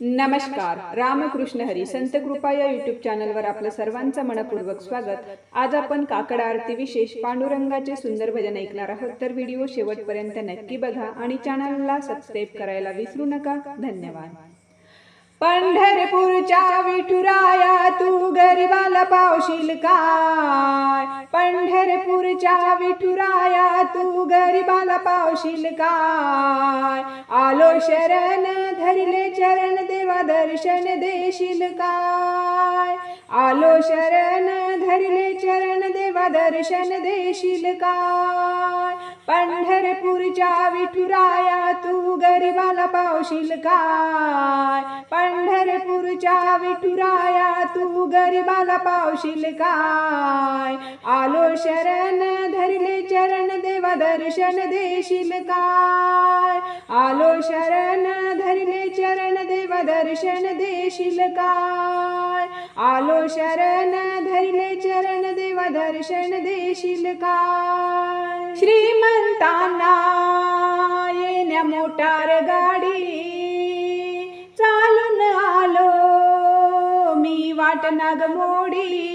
नमस्कार. रामकृष्ण हरी. संत कृपा या युट्यूब चॅनलवर आपलं सर्वांचं मनपूर्वक स्वागत. आज आपण काकड आरती विशेष पांडुरंगाचे सुंदर भजन ऐकणार आहोत. तर व्हिडिओ शेवटपर्यंत नक्की बघा आणि चॅनलला सबस्क्राईब करायला विसरू नका. धन्यवाद. पंढरपूरच्या विठुराया तू गरिबाला पावशील काय? पंढरपूरच्या विठुराया तू गरिबाला पावशील काय? आलो शरण धरले चरण देवा दर्शन देशील काय? आलो शरण धरले चरण देवा दर्शन देशील काय पंढरपूरच्या विठुराया तू गरिबाला पावशील काय पंढरपूरच्या विठुराया तू गरिबाला पावशील काय आलो शरण धरले चरण देवा दर्शन देशील काय आलो शरण दर्शन देशील काय? आलो शरण धरले चरण देव दर्शन देशील काय? श्रीमंतांना येण्या मोटार गाडी चालून आलो मी वाट नाग मोडी.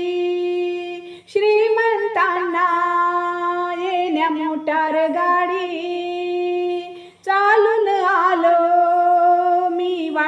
श्रीमंतांना येण्या मोटार गाडी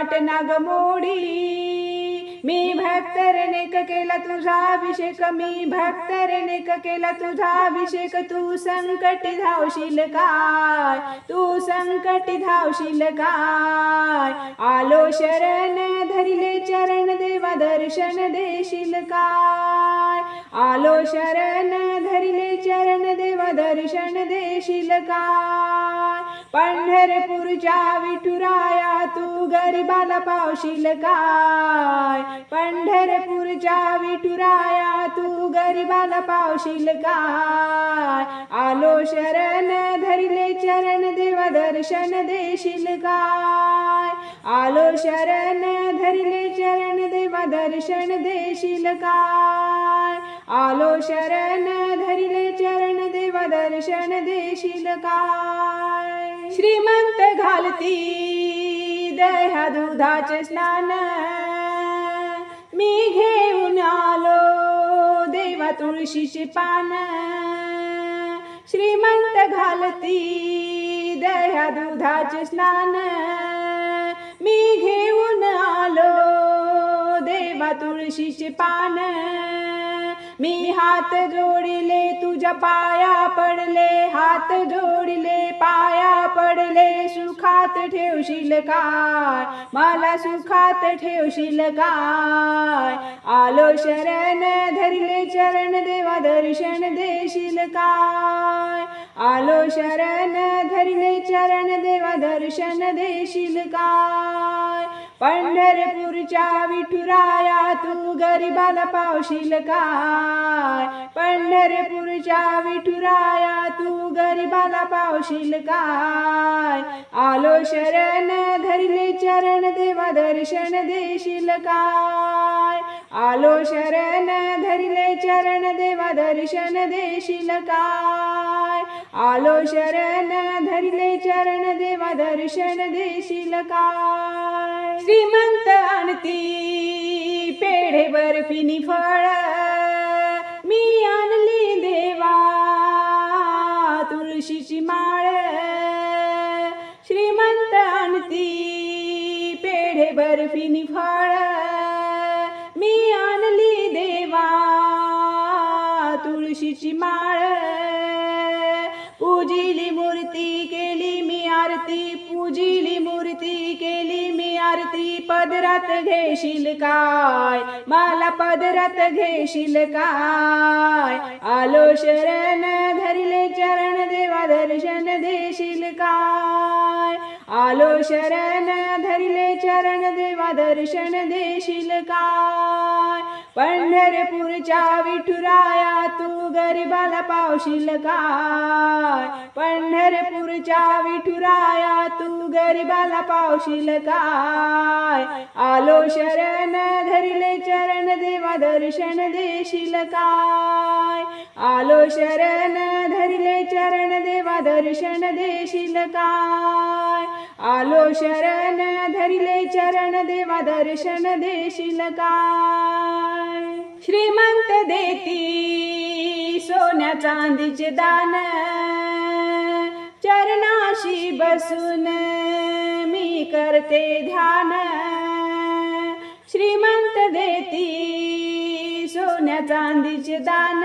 वाट नाग मोडी. मी भक्तरनेक केला तुझा अभिषेक. मी भक्तरनेक केला तुझा अभिषेक. तू संकट धावशील काय? तू संकट धावशील काय? आलो शरण धरिले चरण देवा दर्शन देशील काय? आलो शरण धरिले चरण देवा दर्शन देशील काय? पंढरपूरच्या विठुराया तू गरिबाला पावशील काय? पंढरपूरच्या विठुराया तू गरिबाला पावशील काय? आलो शरण धरिले चरण देवा दर्शन देशील काय? आलो शरण धरिले चरण देवा दर्शन देशील काय? आलो शरण धरिले चरण देवा दर्शन देशील काय? श्रीमंत घालती. दह्या दुधाचे स्नान. मी घेऊन आलो देवा तुळशीचे पान. श्रीमंत घालती. दह्या दुधाचे स्नान. मी घेऊन आलो देवा तुळशीचे पान. मी हात जोडिले तुझ्या पाया पडले. हात जोडिले पाया पडले. सुखात ठेवशील काय? मला सुखात ठेवशील काय? आलो शरण धरले चरण देवा दर्शन देशील काय? आलो शरण धरले चरण देवा दर्शन देशील काय? पंढरपूरच्या विठुराया तू गरिबाला पावशील काय? पंढरपूरच्या विठुराया तू गरिबाला पावशील काय? आलो शरण धरले चरण देवा दर्शन देशील काय? आलो शरण धरले चरण देवा दर्शन देशील काय? आलो शरण धरले चरण देवा दर्शन देशील काय? श्रीमंत आणती पेढे फळ. मी आणली देवा तुळशीची माळ. श्रीमंत आणती पेढेवर फिनी फळ. मी आणली देवा तुळशीची माळ. पूजिली मूर्ती केली मी आरती. पूजिली मूर्ती आरती पदरात घेशील काय? मला पदरात घेशील काय? आलो शरण धरले चरण देवा दर्शन देशील काय? आलो शरण धरले चरण देवा दर्शन देशील काय? पंढरपूरच्या विठुराया तू गरिबाला पावशील काय? पंढरपूरच्या विठुराया तू गरिबाला पावशील काय? आलो शरण धरले चरण देवा दर्शन देशील काय? आलो शरण धरले चरण देवा दर्शन देशील काय? आलो शरण धरिले चरण देवा दर्शन देशील काय? श्रीमंत देती सोन्या चांदीचे दान. चरणाशी बसून मी करते ध्यान. श्रीमंत देती सोन्या चांदीचे दान.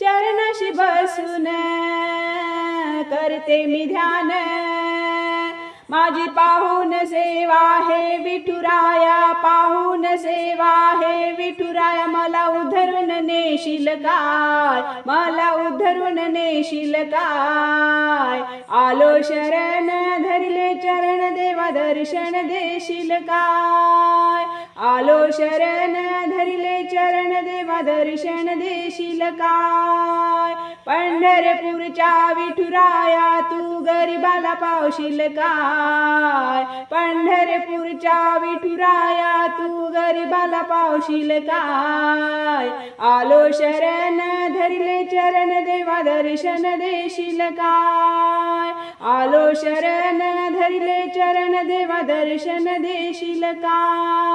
चरणाशी बसून करते मी ध्यान. माझी पाहून सेवा हे विठुराया पाहून सेवा हे विठुराया मला उधर नेशील काय मला उधरून नेशील काय आलो शरण धरले चरण देवा दर्शन देशील काय आलो शरण धरले चरण देवा दर्शन देशील काय पंढरपूरच्या विठुराया तू गरीबाला पावशील काय पंढरपूरच्या विठुराया तू गरीबाला पावशील काय आलो शरण धरले चरण देवा दर्शन देशील काय आलो शरण धरले चरण देवा दर्शन देशील काय